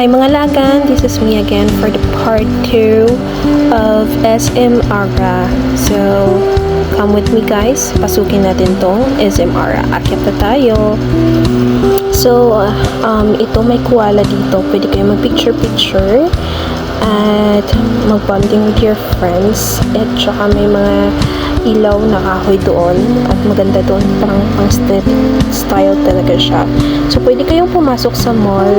Hi mga lagan, this is me again for the part 2 of SM Aura. So, come with me guys, pasukin natin tong SM Aura. Akit na tayo. So, uh, um, ito may kuwala dito. Pwede kayo mag-picture-picture at mag-bonding with your friends. At saka may mga ilaw na kahoy doon at maganda doon. Parang pang style talaga siya. So pwede kayong pumasok sa mall.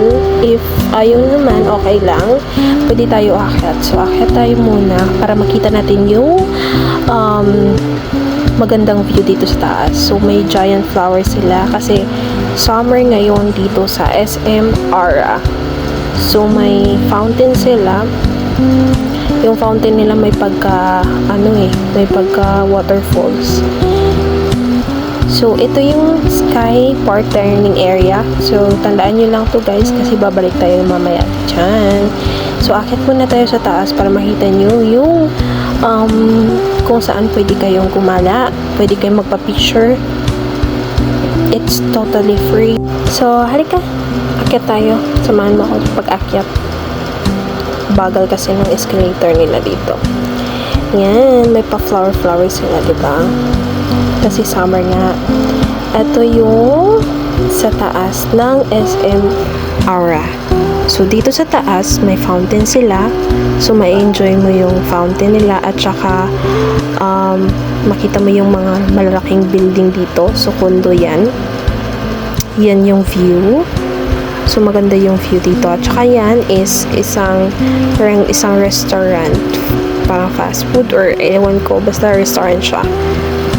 If ayaw naman okay lang. Pwede tayo akyat so akyat tayo muna para makita natin yung um, magandang view dito sa taas. So may giant flowers sila kasi summer ngayon dito sa SM Ara. So may fountain sila yung fountain nila may pagka ano eh may pagka waterfalls. So ito yung sky park turning area. So tandaan nyo lang to guys kasi babalik tayo mamaya. Dyan so akit muna tayo sa taas para makita nyo yung um, kung saan pwede kayong gumala pwede kayong magpa-picture. It's totally free. So halika. Akit tayo. Samahan mo ako pag-akyat bagal kasi ng escalator nila dito. Yan, may pa-flower-flower sila, di ba? Kasi summer nga. Ito yung sa taas ng SM Aura. So, dito sa taas, may fountain sila. So, ma-enjoy mo yung fountain nila at saka um, makita mo yung mga malalaking building dito. So, condo yan. Yan yung view. So, maganda yung view dito. At saka yan is isang, parang isang restaurant. Parang fast food or ewan ko. Basta restaurant siya.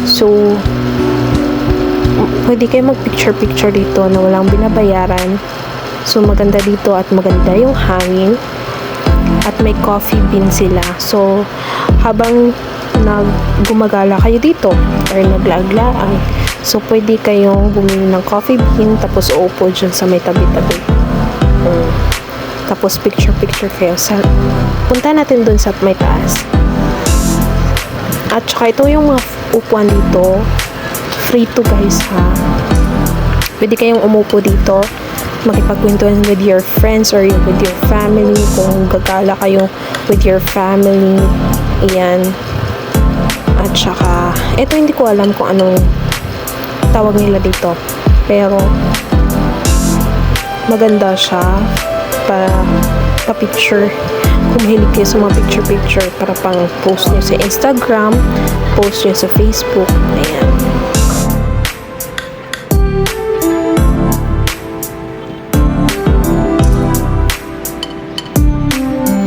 So, pwede kayo mag-picture-picture dito na walang binabayaran. So, maganda dito at maganda yung hangin. At may coffee bean sila. So, habang nag gumagala kayo dito or naglaglaan, so pwede kayong bumili ng coffee bean tapos uupo dyan sa may tabi-tabi. Mm. Tapos picture-picture kayo. Sa, punta natin dun sa may taas. At saka ito yung mga upuan dito. Free to guys ha. Pwede kayong umupo dito makipagkwentuhan with your friends or with your family kung gagala kayo with your family ayan at saka ito hindi ko alam kung anong tawag nila dito. Pero maganda siya para pa-picture. Kung mahilig kayo sa mga picture-picture para pang post nyo sa Instagram post nyo sa Facebook ayan.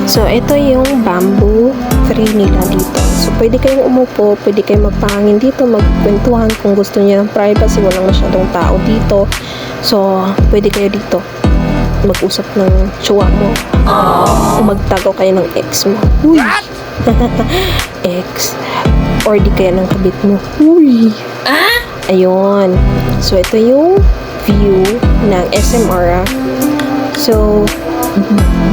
So, ito yung bamboo tree nila dito. So, pwede kayong umupo, pwede kayong magpahangin dito, magkwentuhan kung gusto niyo ng privacy, walang masyadong tao dito. So, pwede kayo dito mag-usap ng tsuwa mo. O magtago kayo ng ex mo. Uy! ex. Or di kaya ng kabit mo. Uy! Ayun. So, ito yung view ng SM Aura. So,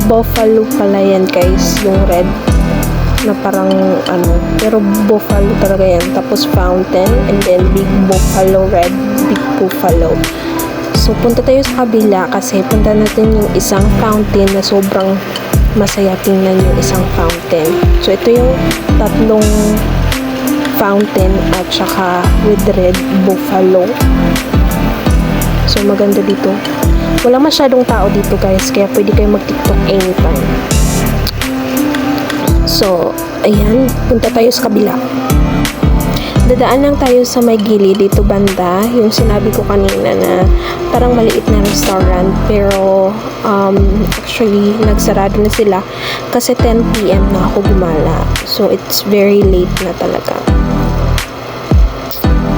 buffalo pala yan guys yung red na parang ano pero buffalo talaga yan. Tapos fountain and then big buffalo red big buffalo. So punta tayo sa kabila kasi punta natin yung isang fountain na sobrang masaya tingnan yung isang fountain. So ito yung tatlong fountain at saka with red buffalo. So maganda dito. Wala masyadong tao dito guys kaya pwede kayo mag tiktok anytime so ayan punta tayo sa kabila dadaan lang tayo sa may gilid dito banda yung sinabi ko kanina na parang maliit na restaurant pero um, actually nagsarado na sila kasi 10pm na ako gumala so it's very late na talaga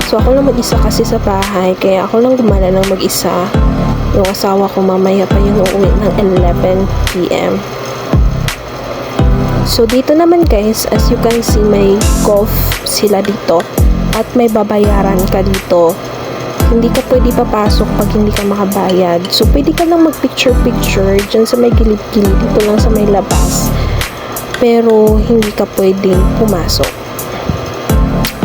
So, ako lang mag-isa kasi sa bahay. Kaya ako lang gumala ng mag-isa. Yung asawa ko mamaya pa yung uuwi ng 11pm. So, dito naman guys, as you can see, may golf sila dito. At may babayaran ka dito. Hindi ka pwede papasok pag hindi ka makabayad. So, pwede ka lang mag-picture-picture dyan sa may gilid-gilid. Dito lang sa may labas. Pero, hindi ka pwedeng pumasok.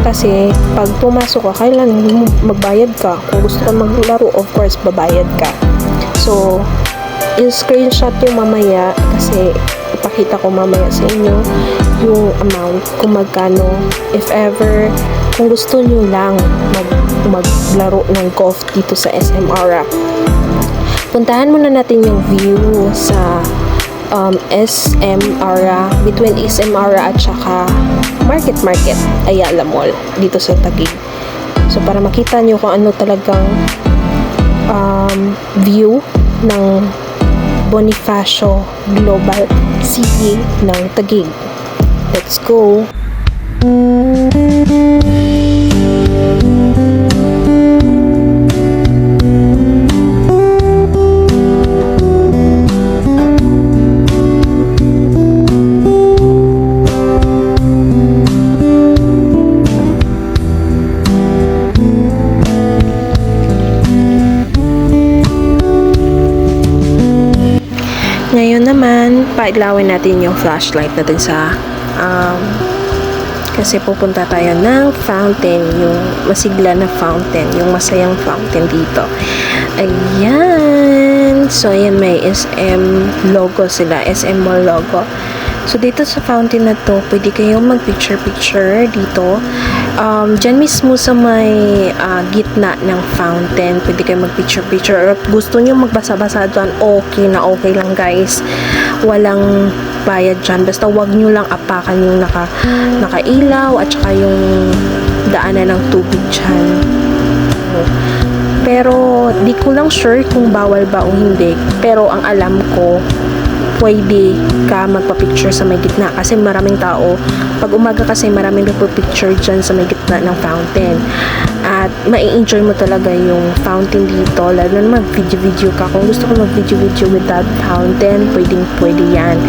Kasi, pag pumasok ka, kailangan magbayad ka. Kung gusto ka maglaro, of course, babayad ka. So, i-screenshot nyo mamaya kasi ipakita ko mamaya sa inyo yung amount kung magkano. If ever kung gusto nyo lang mag, maglaro ng golf dito sa SM Aura puntahan muna natin yung view sa um, SM Aura between SM Aura at saka Market Market Ayala Mall dito sa Taguig. So para makita nyo kung ano talagang um, view ng Bonifacio Global City ng Taguig. Let's go! Pailawin natin yung flashlight natin sa um, kasi pupunta tayo ng fountain, yung masigla na fountain, yung masayang fountain dito. Ayan! So, ayan may SM logo sila, SM Mall logo. So, dito sa fountain na to, pwede kayong mag-picture-picture dito. Um, dyan mismo sa may ah, gitna ng fountain, pwede kayong mag-picture-picture. At gusto nyo magbasa-basa dyan, okay na okay lang guys. Walang bayad dyan. Basta wag nyo lang apakan yung naka, nakailaw at saka yung daanan ng tubig dyan. Pero, di ko lang sure kung bawal ba o hindi. Pero, ang alam ko, pwede ka magpa-picture sa may gitna kasi maraming tao pag umaga kasi maraming nagpa-picture dyan sa may gitna ng fountain at mai-enjoy mo talaga yung fountain dito. Lalo na mag-video-video ka. Kung gusto ko mag-video-video with that fountain pwedeng pwede yan.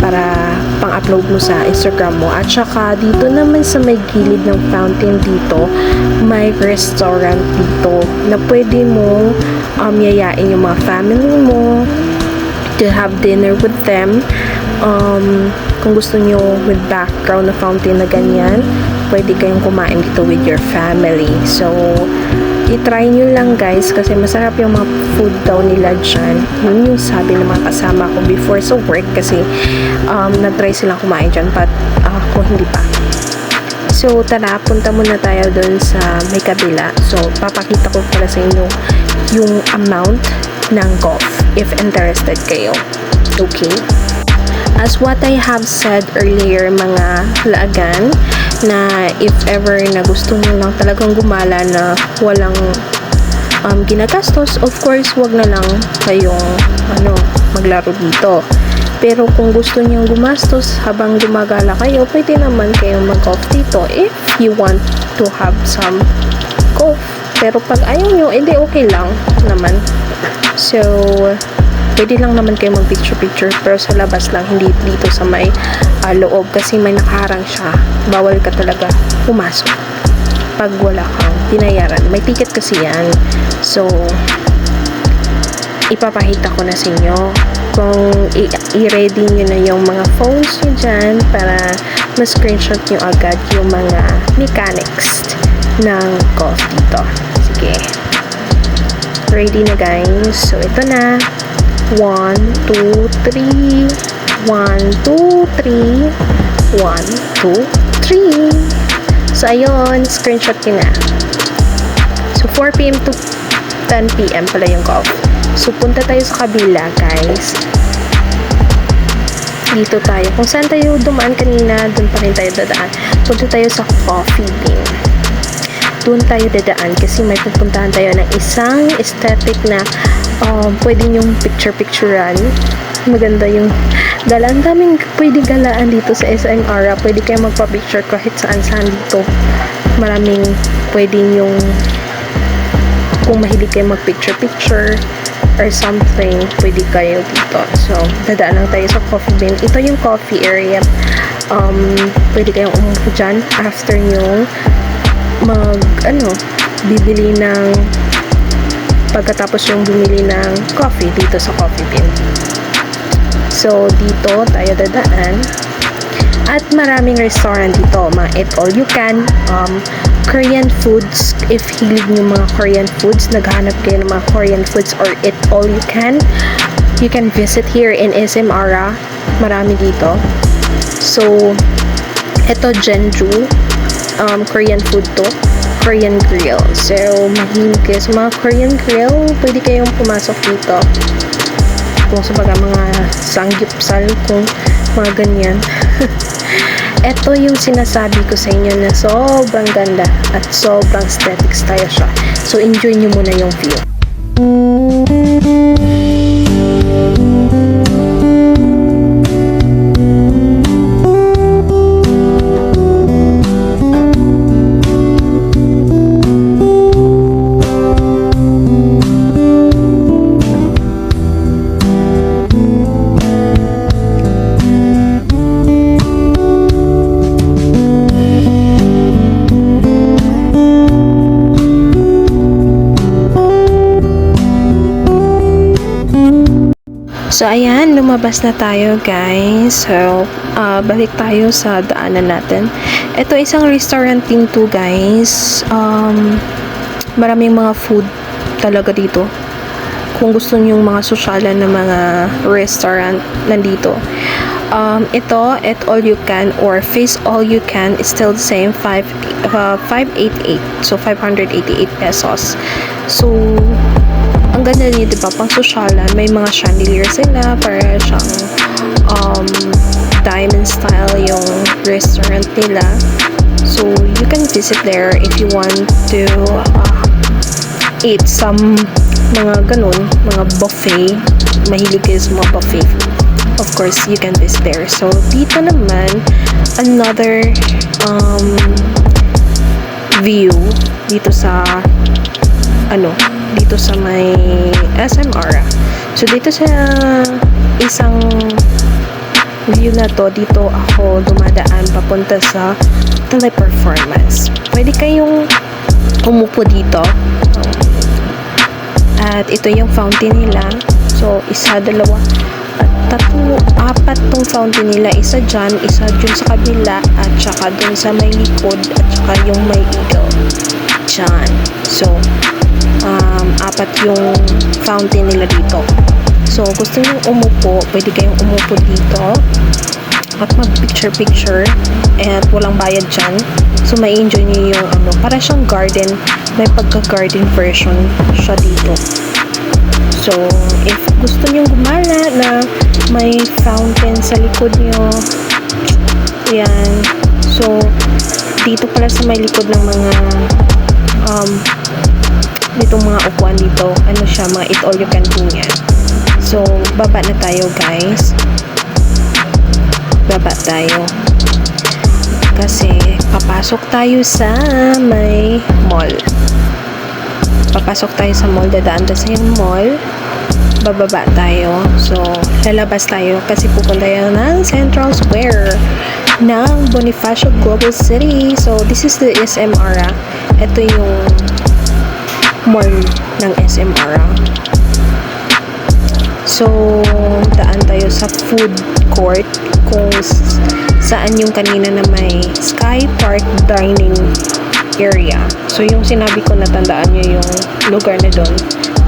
Para pang-upload mo sa Instagram mo. At saka dito naman sa may gilid ng fountain dito may restaurant dito na pwede mo um, yayain yung mga family mo to have dinner with them. Um, kung gusto nyo with background na fountain na ganyan, pwede kayong kumain dito with your family. So, i-try nyo lang guys kasi masarap yung mga food daw nila dyan. Yun yung sabi ng mga kasama ko before sa work kasi um, na-try silang kumain dyan but ako hindi pa. So, tara, punta muna tayo doon sa may kabila. So, papakita ko pala sa inyo yung amount ng golf if interested kayo. Okay? As what I have said earlier, mga laagan, na if ever na gusto nyo lang talagang gumala na walang um, ginagastos, of course, wag na lang kayong ano, maglaro dito. Pero kung gusto niyong gumastos habang gumagala kayo, pwede naman kayong mag-golf dito if you want to have some golf. Pero pag ayaw nyo, edi okay lang naman. So, pwede lang naman kayo mag-picture-picture pero sa labas lang, hindi dito sa may ah, loob kasi may nakaharang siya. Bawal ka talaga pumasok pag wala kang binayaran. May ticket kasi yan. So, ipapakita ko na sa inyo kung i-ready nyo na yung mga phones nyo dyan para ma-screenshot nyo agad yung mga mechanics ng golf dito. Sige. Ready na guys. So, ito na. 1, 2, 3. 1, 2, 3. 1, 2, 3. So, ayun. Screenshot nyo na. So, 4 p.m. to 10 p.m. pala yung golf. So, punta tayo sa kabila, guys. Dito tayo. Kung saan tayo dumaan kanina, doon pa rin tayo dadaan. Punta tayo sa coffee bean. Doon tayo dadaan kasi may pupuntahan tayo ng isang aesthetic na um, pwede yung picture-picturean. Maganda yung gala. Ang daming pwede galaan dito sa SM Aura. Pwede kayo magpa-picture kahit saan-saan dito. Maraming pwedeng yung kung mahilig kayo mag-picture-picture or something, pwede kayo dito. So, dadaan lang tayo sa coffee bean. Ito yung coffee area. Um, pwede kayong umupo dyan after nyo mag, ano, bibili ng pagkatapos yung bumili ng coffee dito sa coffee bean. So, dito tayo dadaan. At maraming restaurant dito, mga eat all you can, um, Korean foods, if hilig nyo mga Korean foods, naghahanap kayo ng mga Korean foods or eat all you can, you can visit here in SM Ara. Marami dito. So, ito Jeonju. Um, Korean food to. Korean grill. So, mahilig kayo sa mga Korean grill, pwede kayong pumasok dito. Kung sa baga mga sanggipsal, kung mga ganyan. ito yung sinasabi ko sa inyo na sobrang ganda at sobrang aesthetics tayo siya. So, enjoy nyo muna yung view. So, ayan, lumabas na tayo, guys. So, ah, balik tayo sa daanan natin. Ito isang restaurant din to, guys. Um, maraming mga food talaga dito. Kung gusto niyo yung mga sosyalan na mga restaurant, nandito. Um, ito, at all you can or face all you can is still the same 5 uh, 588 so 588 pesos so ang ganda niya, di ba? Pang sosyalan, may mga chandelier sila para siyang um, diamond style yung restaurant nila. So, you can visit there if you want to uh, eat some mga ganun, mga buffet. Mahilig kayo sa mga buffet. Of course, you can visit there. So, dito naman, another um, view dito sa ano, dito sa may SM Aura. So, dito sa isang view na to, dito ako dumadaan papunta sa teleperformance. Pwede kayong umupo dito. At ito yung fountain nila. So, isa, dalawa, at tatlo, apat tong fountain nila. Isa dyan, isa dyan sa kabila, at saka dun sa may likod, at saka yung may eagle. Dyan. So, um, apat yung fountain nila dito. So, gusto nyo umupo, pwede kayong umupo dito at mag-picture-picture at walang bayad dyan. So, may enjoy nyo yung ano, para siyang garden, may pagka-garden version siya dito. So, if gusto nyo gumala na may fountain sa likod nyo, yan. So, dito pala sa may likod ng mga um, nitong mga upuan dito, ano siya, mga eat all you can do niya. So, baba na tayo guys. Baba tayo. Kasi, papasok tayo sa may mall. Papasok tayo sa mall, dadaan tayo sa mall. Bababa tayo. So, lalabas tayo kasi pupunta tayo ng Central Square ng Bonifacio Global City. So, this is the SM Aura. Ito yung mall ng SM Aura. So, daan tayo sa food court kung saan yung kanina na may Sky Park Dining area. So, yung sinabi ko natandaan nyo yung lugar na doon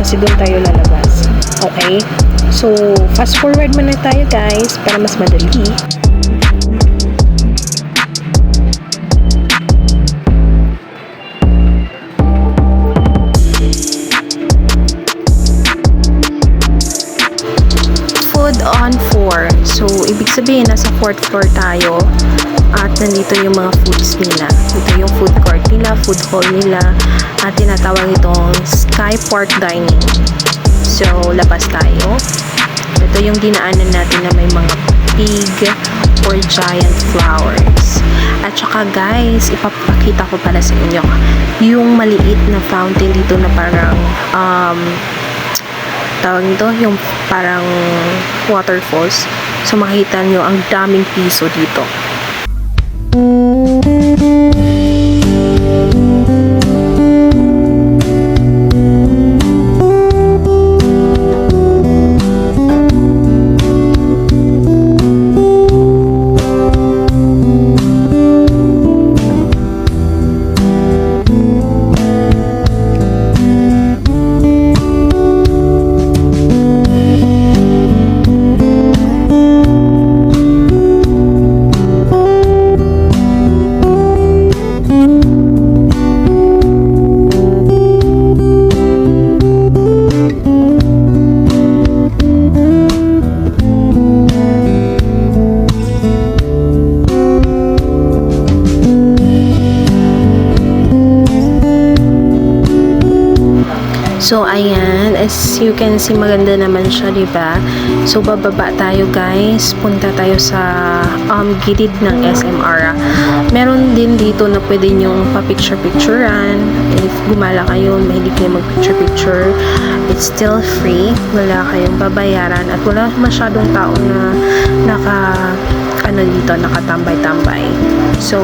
kasi doon tayo lalabas. Okay? So, fast forward muna tayo guys para mas madali. Sabihin, nasa 4th floor tayo. At nandito yung mga foods nila. Ito yung food court nila, food hall nila. At tinatawag itong Sky Park Dining. So, labas tayo. Ito yung dinaanan natin na may mga pig or giant flowers. At saka guys, ipapakita ko pala sa inyo yung maliit na fountain dito na parang um, tawag nito, yung parang waterfalls. So makikita nyo ang daming piso dito. So, ayan. As you can see, maganda naman siya, ba? So, bababa tayo, guys. Punta tayo sa um, gilid ng SMR. Meron din dito na pwede nyong pa-picture-picturean. If gumala kayo, mahilig kayo mag-picture-picture, it's still free. Wala kayong babayaran at wala masyadong tao na naka ano dito, nakatambay-tambay. So,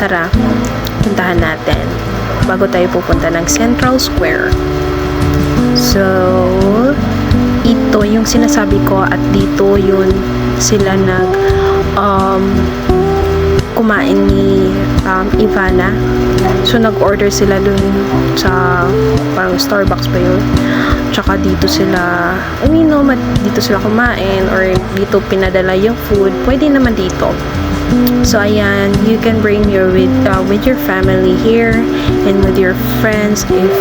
tara, puntahan natin bago tayo pupunta ng Central Square. So, ito yung sinasabi ko at dito yun sila nag um, kumain ni um, Ivana. So, nag-order sila dun sa parang Starbucks ba yun? Tsaka dito sila, I mean, dito sila kumain or dito pinadala yung food. Pwede naman dito. So ayan, you can bring your with uh, with your family here and with your friends if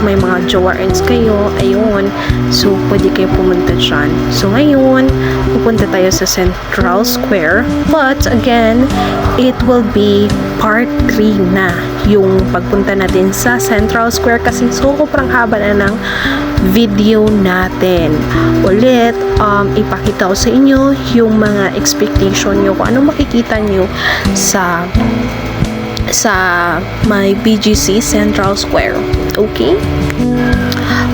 may mga jowards kayo, ayun. So pwede kayo pumunta dyan. So ngayon, pupunta tayo sa Central Square. But again, it will be part 3 na yung pagpunta natin sa Central Square kasi sobrang haba na ng video natin. Ulit, um, ipakita ko sa inyo yung mga expectation nyo kung anong makikita nyo sa sa my BGC Central Square. Okay?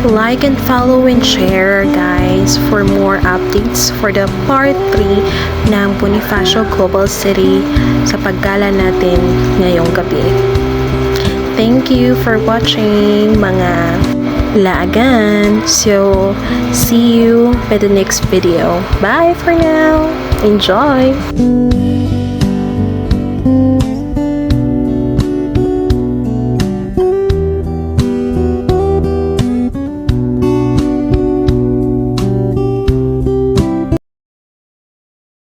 Like and follow and share guys for more updates for the part 3 ng Bonifacio Global City sa paggala natin ngayong gabi. Thank you for watching mga laagan. So, see you by the next video. Bye for now. Enjoy!